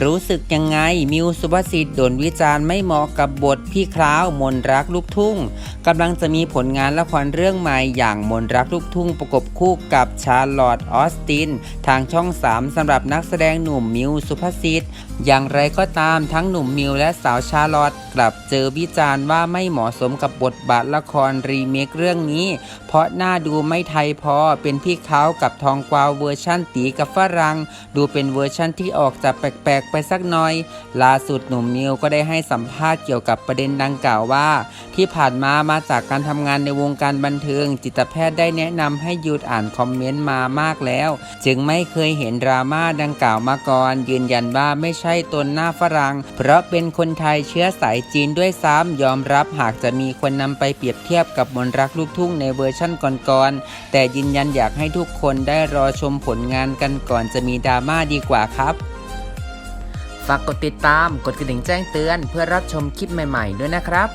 รู้สึกยังไงมิวสุภาษิตโดนวิจารณ์ไม่เหมาะกับบทพี่คราวมนรักลูกทุ่งกำลังจะมีผลงานละครเรื่องใหม่อย่างมนรักลูกทุ่งประกบคู่กับชาร์ลอตออสติน ทางช่อง 3สำหรับนักแสดงหนุ่มมิวสุภาษิตอย่างไรก็ตามทั้งหนุ่มมิวและสาวชาร์ลอตกลับเจอวิจารณ์ว่าไม่เหมาะสมกับบทบาทละครรีเมคเรื่องนี้ เพราะหน้าดูไม่ไทยพอเป็นพี่เขากับทองกวาวเวอร์ชั่นตีกับฝรั่งดูเป็นเวอร์ชั่นที่ออกจะแปลกๆ ไปสักหน่อย ล่าสุดหนุ่มมิวก็ได้ให้สัมภาษณ์เกี่ยวกับประเด็นดังกล่าวว่า ที่ผ่านมามาจากการทำงานในวงการบันเทิง จิตแพทย์ได้แนะนำให้หยุดอ่านคอมเมนต์มามากแล้ว จึงไม่เคยเห็นดราม่าดังกล่าวมาก่อน ยืนยันว่าไม่ใช่ตนหน้าฝรั่งเพราะเป็นคนไทยเชื้อสายจีนด้วยซ้ำยอมรับหากจะมีคนนำไปเปรียบเทียบกับมนต์รักลูกทุ่งในเวอร์ชั่นก่อนๆ แต่ยืนยันอยากให้ทุกคนได้รอชมผลงานกันก่อนจะมีดราม่าดีกว่าครับ ฝากกดติดตาม กดกระดิ่งแจ้งเตือนเพื่อรับชมคลิปใหม่ๆ ด้วยนะครับ